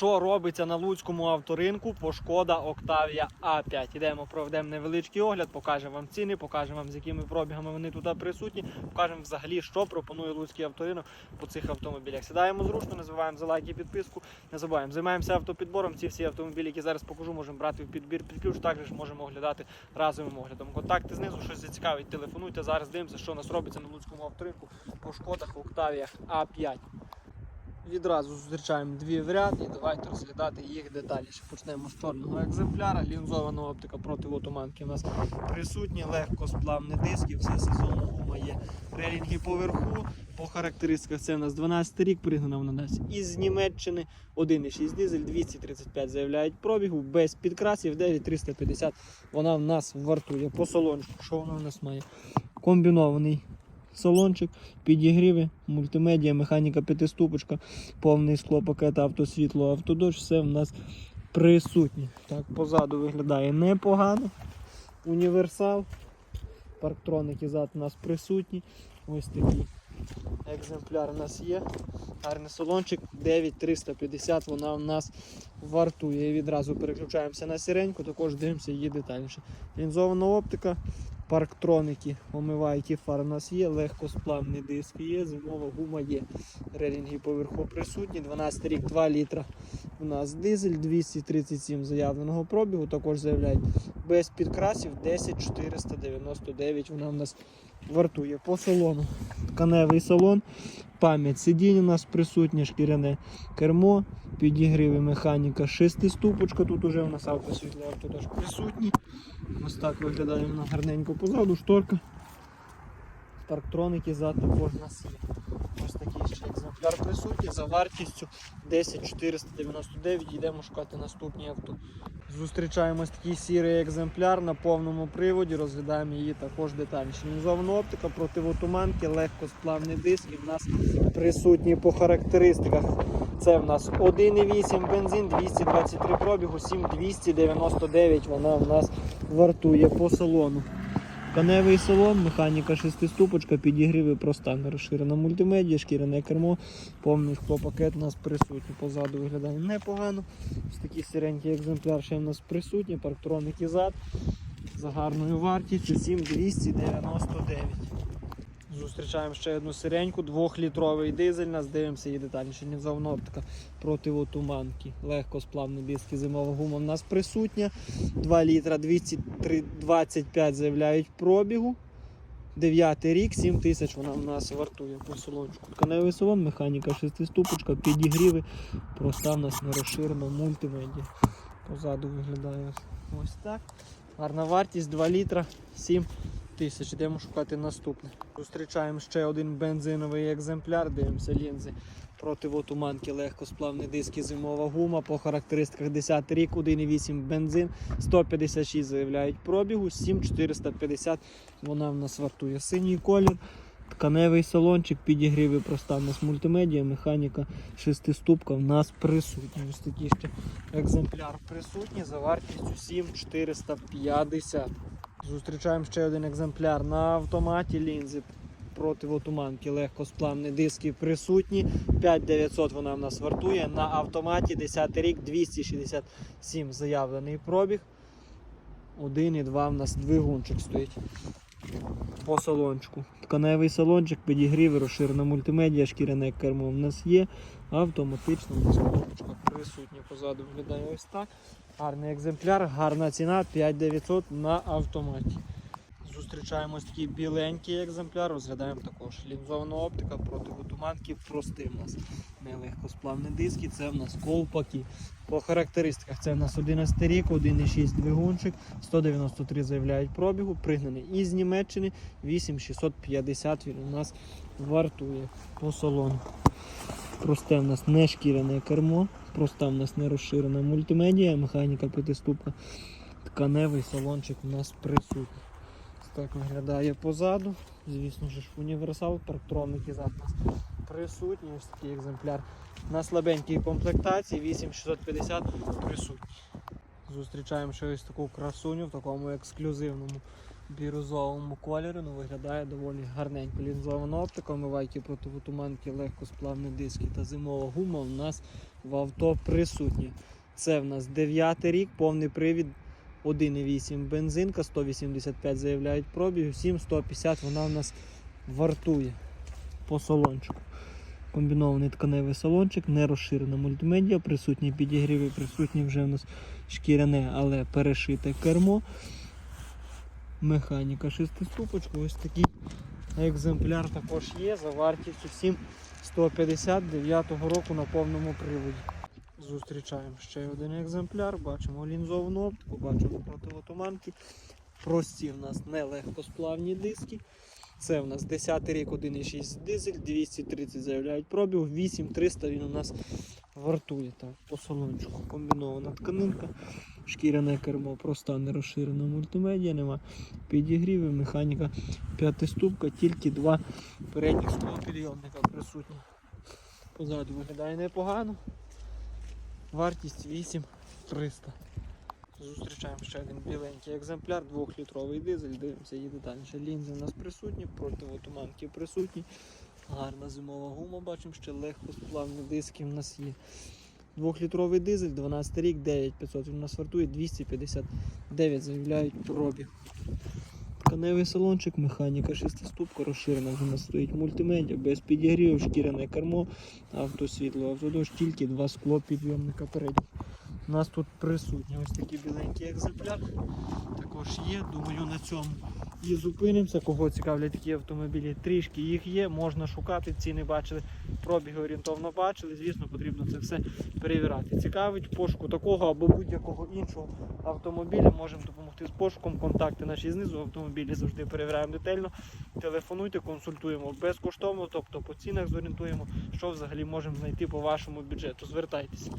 що робиться на Луцькому авторинку по Шкода Октавія А5. Ідемо, проведемо невеличкий огляд, покажемо вам ціни, покажемо вам, з якими пробігами вони тут присутні, покажемо взагалі, що пропонує Луцький авторинок по цих автомобілях. Сідаємо зручно, не забуваємо за лайк і підписку. Не забуваємо, займаємося автопідбором. Ці всі автомобілі, які зараз покажу, можемо брати в підбір під ключ. Також можемо оглядати разовим оглядом. Контакти знизу, щось зацікавить, телефонуйте. Зараз дивимося, що у нас робиться на Луцькому авторинку по Шкодах Октавіях А5. Відразу зустрічаємо дві в ряд і давайте розглядати їх детальніше. Почнемо з чорного екземпляра. Лінзована оптика проти лотоманки у нас присутні, легко сплавні диски, все сезонно гума є. Релінги поверху. По характеристиках це у нас 12 рік, пригнана вона нас із Німеччини. 1,6 дизель, 235 заявляють пробігу, без підкрасів, 9350 вона в нас вартує. По салончику, що вона в нас має? Комбінований салончик, підігріви, мультимедіа, механіка п'ятиступочка, повний склопакет, автосвітло, автодощ, все в нас присутнє. Так, позаду виглядає непогано. Універсал. Парктроники зад у нас присутні. Ось такий екземпляр у нас є. Гарний салончик 9350 вона у нас вартує. І відразу переключаємося на сіреньку, також дивимося її детальніше. Лінзована оптика, парктроники, омивайки фар у нас є, легкосплавний диск є, зимова гума є. Релінги поверху присутні, 12 рік, 2 літра. У нас дизель 237 заявленого пробігу, також заявляють без підкрасів 10499. Вона у нас вартує по салону. Тканевий салон, пам'ять сидінь у нас присутнє, шкіряне кермо, підігріви механіка, шестиступочка. Тут уже у нас автосвітло авто теж присутні. Ось так виглядає вона гарненько позаду, шторка. Парктроники зад також у нас є. Ось такий ще екземпляр присутній за вартістю 10499. Йдемо шукати наступні авто. Зустрічаємо ось такий сірий екземпляр на повному приводі, розглядаємо її також детальніше. Лінзована оптика, противотуманки, легкосплавний диск і в нас присутні по характеристиках. Це в нас 1,8 бензин, 223 пробігу, 7299 вона в нас вартує по салону. Каневий салон, механіка шестиступочка, підігріви проста, не розширена мультимедіа, шкіряне кермо, повний шклопакет у нас присутній. Позаду виглядає непогано. Ось такий сіренький екземпляр ще в нас присутній, і зад за гарною вартістю 7299. Зустрічаємо ще одну сиреньку, двохлітровий дизель, нас дивимося її детальніше. Нізовна оптика противотуманки. Легко сплавні диски, зимова гума в нас присутня. 2 літра 225 заявляють пробігу. 9 рік, 7 тисяч вона в нас вартує по салончику. Тканевий салон, механіка шестиступочка, підігріви, проста в нас не розширена мультимедіа. Позаду виглядає ось так. Гарна вартість 2 літра 7 тисяч. Йдемо шукати наступне. Зустрічаємо ще один бензиновий екземпляр, дивимося лінзи. Противотуманки, легкосплавні диски, зимова гума. По характеристиках 10 рік, 1,8 бензин, 156 заявляють пробігу, 7450 вона в нас вартує. Синій колір, тканевий салончик, підігріви проста в нас мультимедіа, механіка, шестиступка в нас присутня. Ось такий ще екземпляр присутній за вартістю 7450. Зустрічаємо ще один екземпляр на автоматі лінзи противотуманки, легкосплавні диски присутні. 5900 вона в нас вартує. На автоматі 10 рік 267 заявлений пробіг. 1,2 в нас двигунчик стоїть. По салончику. Тканевий салончик, підігрів, розширена мультимедіа, шкіряне кермо в нас є. Автоматично присутня позаду виглядає ось так. Гарний екземпляр, гарна ціна 5900 на автоматі. Зустрічаємось такий біленький екземпляр, розглядаємо також лінзована оптика, противотуманки, простий у нас нелегкосплавні диски, це в нас ковпаки. По характеристиках це в нас 11 рік, 1,6 двигунчик, 193 заявляють пробігу, пригнаний із Німеччини, 8650 він у нас вартує по салону. Просте в нас не шкіряне кермо, проста в нас не розширена мультимедіа, механіка п'ятиступка, тканевий салончик у нас присутній. Так виглядає позаду. Звісно ж, універсал, парктроники зад нас присутні. Ось такий екземпляр. На слабенькій комплектації 8650 присутній. Зустрічаємо ще ось таку красуню в такому ексклюзивному бірюзовому кольорі, ну виглядає доволі гарненько. Лінзована оптика, омивайки противотуманки, легкосплавні диски та зимова гума у нас в авто присутні. Це в нас 9 рік, повний привід 1,8 бензинка, 185 заявляють пробіг, 7 150 вона в нас вартує по салончику. Комбінований тканевий салончик, не розширена мультимедіа, присутні підігріви, присутні вже в нас шкіряне, але перешите кермо. Механіка шестиступочка, ось такий екземпляр також є за вартістю 7159 року на повному приводі. Зустрічаємо ще один екземпляр, бачимо лінзовну оптику, бачимо противотуманки. Прості в нас нелегкосплавні диски. Це в нас 10 рік 1,6 дизель, 230 заявляють пробіг, 8300 він у нас вартує. Так, по салончику комбінована тканинка, шкіряне кермо, проста не розширена мультимедіа, нема підігріви, механіка п'ятиступка, тільки два передніх склопідйомника присутні. Позаду виглядає непогано. Вартість 8300. Зустрічаємо ще один біленький екземпляр, 2-літровий дизель, дивимося її детальніше. Лінзи у нас присутні, противотуманки присутні. Гарна зимова гума, бачимо, ще легко сплавні диски в нас є. 2-літровий дизель, 12 рік, 9500 він у нас вартує, 259 заявляють пробіг. Тканевий салончик, механіка шестиступка, розширена вже у нас стоїть мультимедіа, без підігрівів, шкіряне кермо, автосвітло, автодощ, тільки два скло підйомника передніх. У нас тут присутні ось такий біленький екземпляр. Також є. Думаю, на цьому і зупинимося. Кого цікавлять такі автомобілі, трішки їх є, можна шукати, ціни бачили, пробіги орієнтовно бачили. Звісно, потрібно це все перевіряти. Цікавить пошуку такого або будь-якого іншого автомобіля. Можемо допомогти з пошуком. Контакти наші знизу автомобілі завжди перевіряємо детально. Телефонуйте, консультуємо безкоштовно, тобто по цінах зорієнтуємо, що взагалі можемо знайти по вашому бюджету. Звертайтеся.